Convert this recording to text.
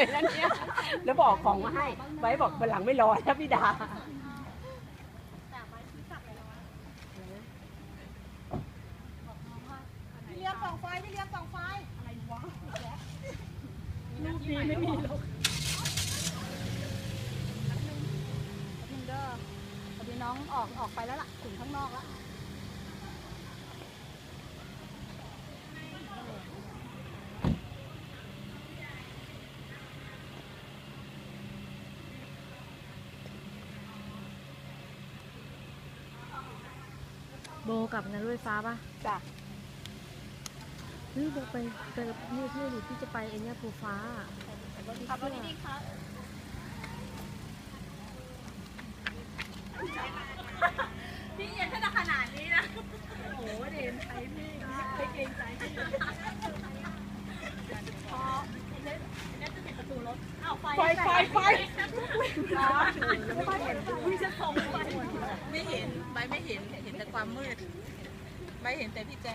เลยนะเนี่ย แล้วบอกของมาให้ ไว้บอกวันหลังไม่รอแล้วพี่ดา พี่เลี้ยงส่องไฟพี่เลี้ยงส่องไฟลูกดีไม่มีลูกพิมเดอร์พอดีน้องออกออกไปแล้วล่ะถึงข้างนอกแล้ว โบกลับงานรถไฟฟ้าปะจ้ะเฮ้ยโบไปไปกับพี่พี่ดิพี่จะไปไอเนี้ยภูฟ้าขับรถดีๆครับพี่เย็นขนาดขนาดนี้นะ โอ้โหเด่นใจพี่ไม่เกรงใจพี่พอเน็ตเน็ตจะปิดประตูรถอ้าวไฟไฟไฟไฟ ใบไม่เห็นเห็นแต่ความมืดใบเห็นแต่พี่แจ